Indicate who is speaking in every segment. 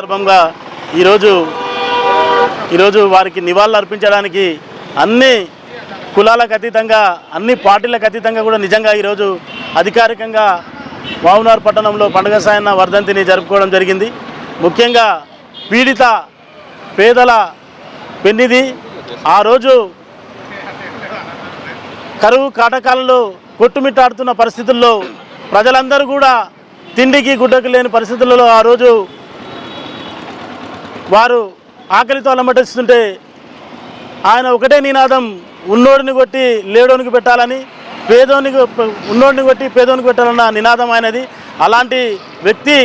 Speaker 1: సందర్భంగా ఈరోజు ఈరోజు వారికి నివాళులు అర్పించడానికి అన్ని కులాలకు అతీతంగా అన్ని పార్టీలకు అతీతంగా కూడా నిజంగా ఈరోజు అధికారికంగా వావునార్ పట్టణంలో పండుగ సాయన్న వర్ధంతిని జరుపుకోవడం జరిగింది. ముఖ్యంగా పీడిత పేదల పెన్నిది ఆ రోజు కరువు కాటకాలలో కొట్టుమిట్టాడుతున్న పరిస్థితుల్లో ప్రజలందరూ కూడా తిండికి గుడ్డకు లేని పరిస్థితులలో ఆ రోజు వారు ఆకలితో అలమటిస్తుంటే ఆయన ఒకటే నినాదం ఉన్నోడిని కొట్టి లేడోనికి పెట్టాలని పేదోనికి ఉన్నోడిని కొట్టి పేదోనికి పెట్టాలన్న నినాదం ఆయనది. అలాంటి వ్యక్తి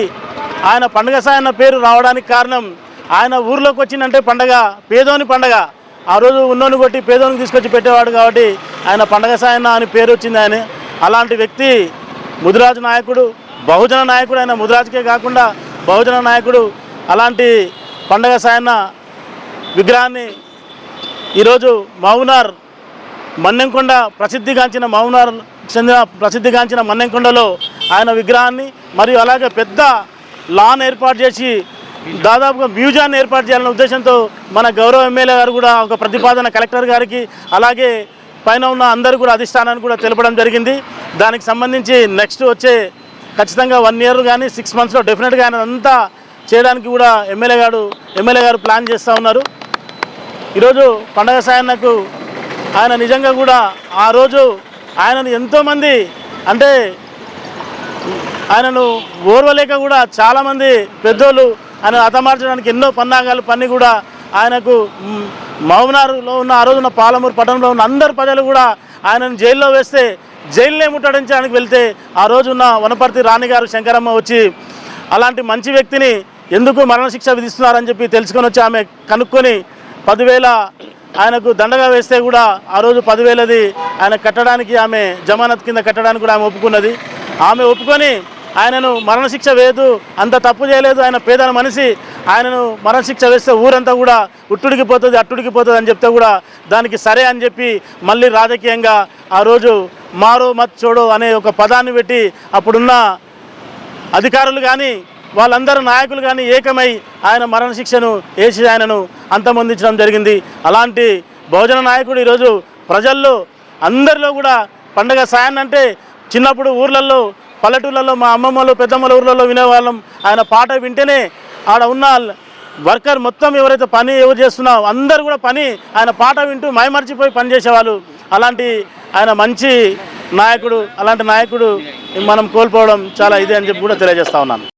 Speaker 1: ఆయన పండుగ సాయన్న పేరు రావడానికి కారణం ఆయన ఊర్లోకి వచ్చిందంటే పండగ పేదోని పండగ. ఆ రోజు ఉన్నోని కొట్టి పేదోనికి తీసుకొచ్చి పెట్టేవాడు కాబట్టి ఆయన పండగ సాయన్న అని పేరు వచ్చింది ఆయన. అలాంటి వ్యక్తి ముదిరాజు నాయకుడు బహుజన నాయకుడు ఆయన ముదిరాజుకే కాకుండా బహుజన నాయకుడు అలాంటి పండగ సాయన్న విగ్రహాన్ని ఈరోజు మౌనార్ మన్నెంకొండ ప్రసిద్ధిగాంచిన మౌనార్ చెందిన ప్రసిద్ధిగాంచిన మన్నెంకొండలో ఆయన విగ్రహాన్ని మరియు అలాగే పెద్ద లాన్ ఏర్పాటు చేసి దాదాపుగా మ్యూజియాన్ని ఏర్పాటు చేయాలనే ఉద్దేశంతో మన గౌరవ ఎమ్మెల్యే గారు కూడా ఒక ప్రతిపాదన కలెక్టర్ గారికి అలాగే పైన ఉన్న అందరూ కూడా అధిష్టానాన్ని కూడా తెలపడం జరిగింది. దానికి సంబంధించి నెక్స్ట్ వచ్చే ఖచ్చితంగా వన్ ఇయర్ కానీ సిక్స్ మంత్స్లో డెఫినెట్గా ఆయన అంతా చేయడానికి కూడా ఎమ్మెల్యే గారు ఎమ్మెల్యే గారు ప్లాన్ చేస్తూ ఉన్నారు. ఈరోజు పండగ సాయన్నకు ఆయన నిజంగా కూడా ఆ రోజు ఆయనను ఎంతోమంది అంటే ఆయనను ఓర్వలేక కూడా చాలామంది పెద్దోళ్ళు ఆయన హతమార్చడానికి ఎన్నో పన్నాగాలు పన్ని కూడా ఆయనకు మౌనారులో ఉన్న ఆ రోజున పాలమూరు పట్టణంలో ఉన్న అందరు ప్రజలు కూడా ఆయనను జైల్లో వేస్తే జైల్లో ముట్టడించడానికి వెళ్తే ఆ రోజున్న వనపర్తి రాణిగారు శంకరమ్మ వచ్చి అలాంటి మంచి వ్యక్తిని ఎందుకు మరణశిక్ష విధిస్తున్నారని చెప్పి తెలుసుకొని వచ్చి ఆమె కనుక్కొని పదివేల ఆయనకు దండగా వేస్తే కూడా ఆ రోజు పదివేలది ఆయన కట్టడానికి ఆమె జమానత్ కింద కట్టడానికి కూడా ఆమె ఒప్పుకున్నది. ఆమె ఒప్పుకొని ఆయనను మరణశిక్ష వేయదు అంత తప్పు చేయలేదు ఆయన పేద మనిషి ఆయనను మరణశిక్ష వేస్తే ఊరంతా కూడా ఉట్టుడికి పోతుంది అట్టుడికి పోతుంది అని చెప్తే కూడా దానికి సరే అని చెప్పి మళ్ళీ రాజకీయంగా ఆ రోజు మారో మత్ చోడో అనే ఒక పదాన్ని పెట్టి అప్పుడున్న అధికారులు కానీ వాళ్ళందరూ నాయకులు కానీ ఏకమై ఆయన మరణశిక్షను వేసి ఆయనను అంతమొందించడం జరిగింది. అలాంటి బహుజన నాయకుడు ఈరోజు ప్రజల్లో అందరిలో కూడా పండగ సాయాన్ని అంటే చిన్నప్పుడు ఊర్లలో పల్లెటూళ్ళలో మా అమ్మమ్మలు పెద్దమ్మల ఊర్లలో వినేవాళ్ళం. ఆయన పాట వింటేనే ఆడ ఉన్న వర్కర్ మొత్తం ఎవరైతే పని ఎవరు చేస్తున్నారో అందరూ కూడా పని ఆయన పాట వింటూ మైమర్చిపోయి పని చేసేవాళ్ళు. అలాంటి ఆయన మంచి నాయకుడు అలాంటి నాయకుడు మనం కోల్పోవడం చాలా ఇదే అని చెప్పి కూడా తెలియజేస్తా ఉన్నాను.